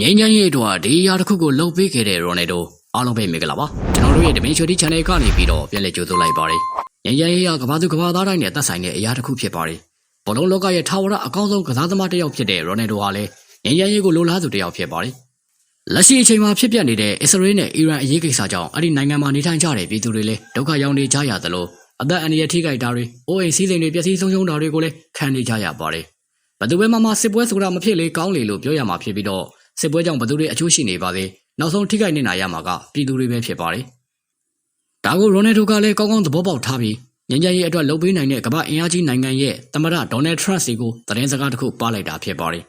ငိမ့်ချမ်းရေးအတွက်ဒီအရာတစ်ခုကိုလှုပ်ပေးခဲ့တဲ့ရိုနယ်ဒိုအားလုံးပဲမင်္ဂလာပါကျွန်တော်တို့ရဲ့ Dimension Channel ကနေပြီးတော့ပြန်လည်ကြိုဆိုလိုက်ပါတယ်ငိမ့်ချမ်းရေးကကဘာသူကဘာသားတိုင်းနဲ့သက်ဆိုင်တဲ့အရာတစ်ခုဖြစ်ပါတယ်ဘောလုံးလောကရဲ့ထာဝရအကောင်းဆုံးကစားသမားတစ်ယောက်ဖြစ်တဲ့ရိုနယ်ဒိုဟာလည်းငိမ့်ချမ်းရေးကိုလိုလားသူတစ်ယောက်ဖြစ်ပါတယ်လက်ရှိအချိန်မှာဖြစ်ပျက်နေတဲ့အစ္စရေးနဲ့အီရန်အရေးကိစ္စကြောင့်အဲ့ဒီနိုင်ငံမှာနေထိုင်ကြတဲ့ပြည်သူတွေလည်းဒုက္ခရောက်နေကြရသလိုအသက်အန္တရာယ်ထိခိုက်တာတွေအိုးအိမ်စီးစိမ်တွေပျက်စီးဆုံးရှုံးတာတွေကိုလည်းခံနေကြရပါတယ်ဘယ်သူပဲမှမစစ်ပွဲဆိုတာမဖြစ်လေကောင်းလေလို့ပြောရမှာဖြစ်ပြီးတော့ စစ်ပွဲကြောင့်ဘယ်သူတွေအကျိုးရှိနေပါသေးနောက်ဆုံးထိခိုက်နေတာရမှာကပြည်သူတွေပဲဖြစ်ပါတယ်ဒါကိုရိုနယ်ဒိုကလည်းကောင်းကောင်းသဘောပေါက်ထားပြီးငញ្ញရေးအတွက်လှုပ်ပေးနိုင်တဲ့ကမ္ဘာအင်အားကြီးနိုင်ငံရဲ့သမ္မတဒေါ်နယ်ထရန့်စီကိုသတင်းစကားတစ်ခုပါလိုက်တာဖြစ်ပါတယ်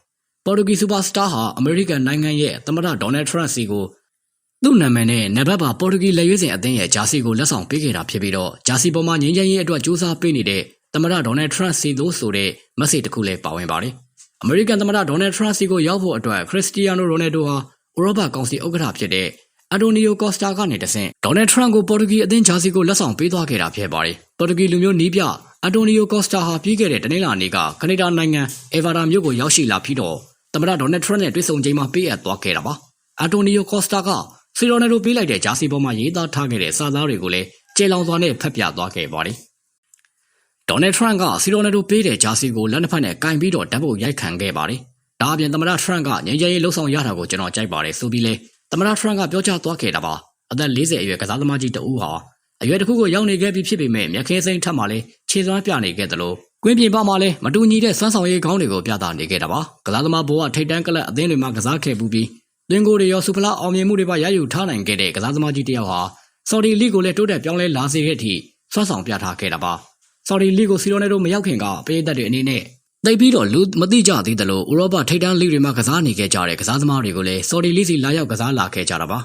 ပေါ်တူဂီစူပါစတာဟာအမေရိကန်နိုင်ငံရဲ့သမ္မတဒေါ်နယ်ထရန့်စီကိုသူ့နာမည်နဲ့နံပါတ်ပါပေါ်တူဂီလက်ရွေးစင်အသင်းရဲ့ဂျာစီကိုလက်ဆောင်ပေးခဲ့တာဖြစ်ပြီးတော့ဂျာစီပေါ်မှာငញ្ញရေးအတွက်စူးစမ်းပေးနေတဲ့သမ္မတဒေါ်နယ်ထရန့်စီတို့ဆိုတဲ့မက်ဆေ့တစ်ခုလည်းပါဝင်ပါတယ် အမေရိကန်သမ္မတဒေါ်နယ်ထရန့်စီကိုရောက်ဖို့အတွက်ခရစ္စတီယာနိုရိုနယ်ဒိုဟာဥရောပကောင်စီဥက္ကဋ္ဌဖြစ်တဲ့အန်တိုနီယိုကော့စတာကနေတဆင့်ဒေါ်နယ်ထရန့်ကိုပေါ်တူဂီအသင်းဂျာစီကိုလက်ဆောင်ပေးသွားခဲ့တာဖြစ်ပါတယ်။ပေါ်တူဂီလူမျိုးနီးပြအန်တိုနီယိုကော့စတာဟာပြီးခဲ့တဲ့တနင်္လာနေ့ကကနေဒါနိုင်ငံအေဗာတာမြို့ကိုရောက်ရှိလာပြီးတော့သမ္မတဒေါ်နယ်ထရန့်နဲ့တွေ့ဆုံချိန်မှာပေးအပ်သွားခဲ့တာပါ။အန်တိုနီယိုကော့စတာကစီရိုနယ်ဒိုပေးလိုက်တဲ့ဂျာစီပေါ်မှာရေးသားထားခဲ့တဲ့စာသားတွေကိုလည်းကျေလောင်စွာနဲ့ဖတ်ပြသွားခဲ့ပါတယ်။ ဒေါ်နယ်ထရန့်ကစီရိုနယ်ဒိုပေးတဲ့ဂျာစီကိုလက်နှစ်ဖက်နဲ့ကင်ပြီးတော့ဓာတ်ပုံရိုက်ခံခဲ့ပါတယ်။ဒါအပြင်သမ္မတထရန့်ကငြိမ်းချမ်းရေးလှုပ်ဆောင်ရတာကိုကျွန်တော်ကြိုက်ပါတယ်ဆိုပြီးလဲသမ္မတထရန့်ကပြောကြားသွားခဲ့တာပါအသက်40အရွယ်ကစားသမားကြီးတဦးဟာအရွယ်တစ်ခုကိုရောက်နေခဲ့ပြီးဖြစ်ပေမဲ့မြက်ခင်းစိမ့်ထက်မှလည်းခြေစွမ်းပြနေခဲ့တယ်လို့ကွင်းပြင်ပမှာလည်းမတူညီတဲ့စွမ်းဆောင်ရည်ကောင်းတွေကိုပြသနေခဲ့တာပါကစားသမားဘိုးကထိတ်တန်းကလပ်အသင်းတွေမှာကစားခဲ့ပူပြီးသွင်းကိုတွေရောစူပလာအောင်မြင်မှုတွေပါရယူထားနိုင်ခဲ့တဲ့ကစားသမားကြီးတစ်ယောက်ဟာဆော်ဒီလိကိုလည်းတိုးတက်ပြောင်းလဲလာစေခဲ့သည့်စွမ်းဆောင်ပြထားခဲ့တာပါ ဆော်ဒီလိကိုစီရိုနယ်တို့မရောက်ခင်ကပေးသက်တွေအနေနဲ့သိပြီးတော့လူမသိကြသေးတယ်လို့ဥရောပထိပ်တန်းလိတွေမှာကစားနေခဲ့ကြတဲ့ကစားသမားတွေကိုလည်းဆော်ဒီလိစီလာရောက်ကစားလာခဲ့ကြတာပါ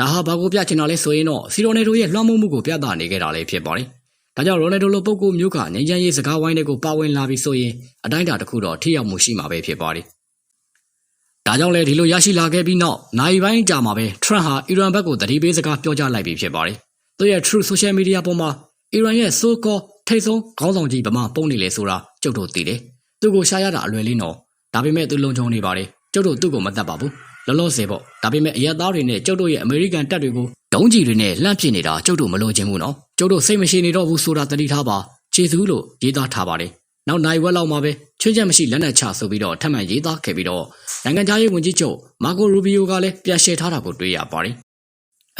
ဒါဟာဘာကိုပြချင်တာလဲဆိုရင်တော့စီရိုနယ်ဒိုရဲ့လွှမ်းမိုးမှုကိုပြသနေခဲ့တာလည်းဖြစ်ပါတယ်။ဒါကြောင့်ရိုနယ်ဒိုလိုပုဂ္ဂိုလ်မျိုးကငញ្ញရေးစကားဝိုင်းတွေကိုပါဝင်လာပြီးဆိုရင်အတိုင်းအတာတစ်ခုတော့ထိရောက်မှုရှိမှာပဲဖြစ်ပါတယ်။ဒါကြောင့်လည်းဒီလိုရရှိလာခဲ့ပြီးနောက်နိုင်ပိုင်းကြာမှာပဲထရန့်ဟာအီရန်ဘက်ကိုတတိပေးစကားပြောကြားလိုက်ပြီးဖြစ်ပါတယ်။သူရဲ့ True Social Media ပေါ်မှာအီရန်ရဲ့ so-called ထိတ်ဆုံးခေါင်းဆောင်ကြီးဗမာပုံနေလေဆိုတာကျုပ်တို့သိတယ်။သူ့ကိုရှာရတာအလွယ်လေးနော်။ဒါပေမဲ့သူလုံခြုံနေပါတယ်။ကျုပ်တို့သူ့ကိုမတတ်ပါဘူး။လောလောဆယ်ပေါ့ဒါပေမဲ့အရက်သားတွေနဲ့ကျုပ်တို့ရဲ့အမေရိကန်တပ်တွေကိုဒုံးကြီးတွေနဲ့လှမ်းပစ်နေတာကျုပ်တို့မလိုချင်ဘူးနော်ကျုပ်တို့စိတ်မရှိနေတော့ဘူးဆိုတာတတိထားပါခြေစူးလို့ရေးသားထားပါတယ်နောက်နိုင်ဝက်လောက်မှာပဲချွင်းချက်မရှိလက်နက်ချဆိုပြီးတော့ထပ်မံရေးသားခဲ့ပြီးတော့နိုင်ငံသားရေးဝန်ကြီးချုပ်မာကိုရူဘီယိုကလည်းပြန်ရှယ်ထားတာကိုတွေ့ရပါတယ်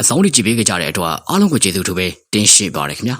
အဆုံးထိကြည့်ပေးကြတဲ့အတွက်အားလုံးကိုကျေးဇူးထူးပဲတင်ရှိပါတယ်ခင်ဗျာ